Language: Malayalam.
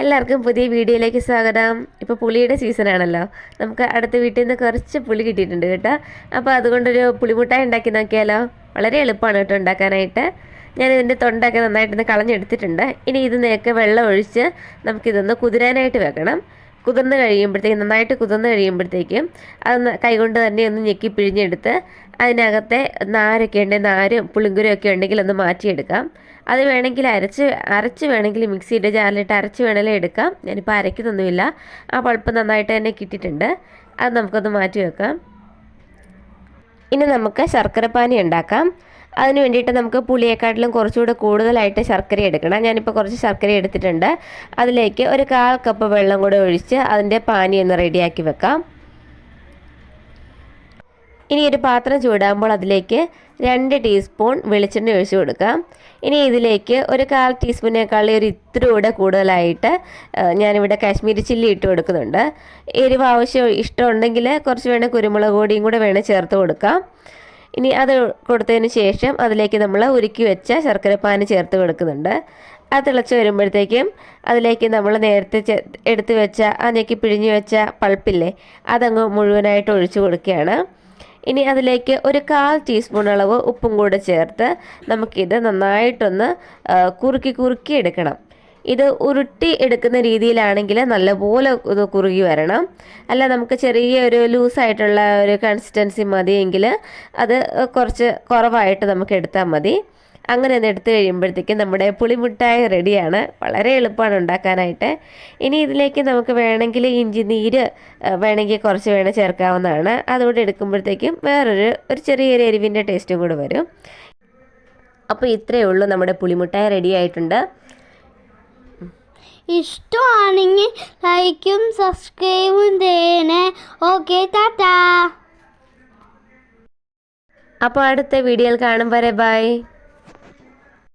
എല്ലാവർക്കും പുതിയ വീഡിയോയിലേക്ക് സ്വാഗതം. ഇപ്പോൾ പുളിയുടെ സീസണാണല്ലോ നമുക്ക് അടുത്ത വീട്ടിൽ നിന്ന് കുറച്ച് പുളി കിട്ടിയിട്ടുണ്ട് കേട്ടോ. അപ്പോൾ അതുകൊണ്ടൊരു പുളിമുട്ടായി ഉണ്ടാക്കി നോക്കിയാലോ. വളരെ എളുപ്പമാണ് കേട്ടോ ഉണ്ടാക്കാനായിട്ട്. ഞാൻ ഇതിന്റെ തൊണ്ടൊക്കെ നന്നായിട്ടൊന്ന് കളഞ്ഞെടുത്തിട്ടുണ്ട്. ഇനി ഇത് നേക്ക് വെള്ളം ഒഴിച്ച് നമുക്കിതൊന്ന് കുതിരാനായിട്ട് വെക്കണം. കുതിർന്ന് കഴിയുമ്പോഴത്തേക്ക് നന്നായിട്ട് കുതിർന്ന് കഴിയുമ്പോഴത്തേക്കും അത് കൈകൊണ്ട് തന്നെ ഒന്ന് ഞെക്കി പിഴിഞ്ഞെടുത്ത് അതിനകത്തെ നാരൊക്കെ ഉണ്ടെങ്കിൽ നാരും പുളിങ്കുരും ഒക്കെ ഉണ്ടെങ്കിൽ ഒന്ന് മാറ്റിയെടുക്കാം. അത് വേണമെങ്കിൽ അരച്ച് അരച്ച് വേണമെങ്കിൽ മിക്സിയുടെ ജാറിലിട്ട് അരച്ച് വേണമെങ്കിൽ എടുക്കാം. ഞാനിപ്പോൾ അരയ്ക്കുന്നൊന്നുമില്ല. ആ പൾപ്പ് നന്നായിട്ട് തന്നെ കിട്ടിയിട്ടുണ്ട്. അത് നമുക്കൊന്ന് മാറ്റി വെക്കാം. ഇനി നമുക്ക് ശർക്കരപ്പാനി ഉണ്ടാക്കാം. അതിന് വേണ്ടിയിട്ട് നമുക്ക് പുളിയെക്കാട്ടിലും കുറച്ചുകൂടെ കൂടുതലായിട്ട് ശർക്കര എടുക്കണം. ഞാനിപ്പോൾ കുറച്ച് ശർക്കര എടുത്തിട്ടുണ്ട്. അതിലേക്ക് ഒരു കാൽ കപ്പ് വെള്ളം കൂടെ ഒഴിച്ച് അതിന്റെ പാനി ഒന്ന് റെഡിയാക്കി വെക്കാം. ഇനി ഒരു പാത്രം ചൂടാകുമ്പോൾ അതിലേക്ക് രണ്ട് ടീസ്പൂൺ വെളിച്ചെണ്ണ ഒഴിച്ചു കൊടുക്കാം. ഇനി ഇതിലേക്ക് ഒരു കാൽ ടീസ്പൂണിനേക്കാൾ ഒരു ഇത്തിരി കൂടെ കൂടുതലായിട്ട് ഞാനിവിടെ കാശ്മീരി ചില്ലി ഇട്ട് കൊടുക്കുന്നുണ്ട്. എരിവ് ആവശ്യം ഇഷ്ടമുണ്ടെങ്കിൽ കുറച്ച് വേണേൽ കുരുമുളക് പൊടിയും കൂടെ വേണേൽ ചേർത്ത് കൊടുക്കാം. ഇനി അത് കൊടുത്തതിന് ശേഷം അതിലേക്ക് നമ്മൾ ഉരുക്കി വെച്ച ശർക്കരപ്പാനി ചേർത്ത് കൊടുക്കുന്നുണ്ട്. അത് തിളച്ച് വരുമ്പോഴത്തേക്കും അതിലേക്ക് നമ്മൾ നേരത്തെ എടുത്തു വെച്ച ആ ഞെക്കി പിഴിഞ്ഞ് വെച്ച പൾപ്പില്ലേ അതങ്ങ് മുഴുവനായിട്ട് ഒഴിച്ചു കൊടുക്കുകയാണ്. ഇനി അതിലേക്ക് ഒരു കാൽ ടീസ്പൂൺ അളവ് ഉപ്പും കൂടെ ചേർത്ത് നമുക്കിത് നന്നായിട്ടൊന്ന് കുറുക്കി കുറുക്കി എടുക്കണം. ഇത് ഉരുട്ടി എടുക്കുന്ന രീതിയിലാണെങ്കിൽ നല്ലപോലെ ഇത് കുറുകി വരണം. അല്ല നമുക്ക് ചെറിയ ഒരു ലൂസായിട്ടുള്ള ഒരു കൺസിസ്റ്റൻസി മതിയെങ്കിൽ അത് കുറച്ച് കുറവായിട്ട് നമുക്ക് എടുത്താൽ മതി. അങ്ങനെ ഒന്ന് എടുത്തു കഴിയുമ്പോഴത്തേക്കും നമ്മുടെ പുളിമുട്ടായി റെഡിയാണ്. വളരെ എളുപ്പമാണ് ഉണ്ടാക്കാനായിട്ട്. ഇനി ഇതിലേക്ക് നമുക്ക് വേണമെങ്കിൽ ഇഞ്ചി നീര് വേണമെങ്കിൽ കുറച്ച് വേണേൽ ചേർക്കാവുന്നതാണ്. അതുകൂടെ എടുക്കുമ്പോഴത്തേക്കും വേറൊരു ഒരു ചെറിയൊരു എരിവിന്റെ ടേസ്റ്റും കൂടെ വരും. അപ്പോൾ ഇത്രയേ ഉള്ളൂ നമ്മുടെ പുളിമുട്ടായി റെഡി ആയിട്ടുണ്ട്. ഇഷ്ടമാണെങ്കിൽ ലൈക്കും സബ്സ്ക്രൈബും ചെയ്യണേ ഓക്കെ ടാറ്റാ. അപ്പോൾ അടുത്ത വീഡിയോയിൽ കാണും വരെ ബൈ.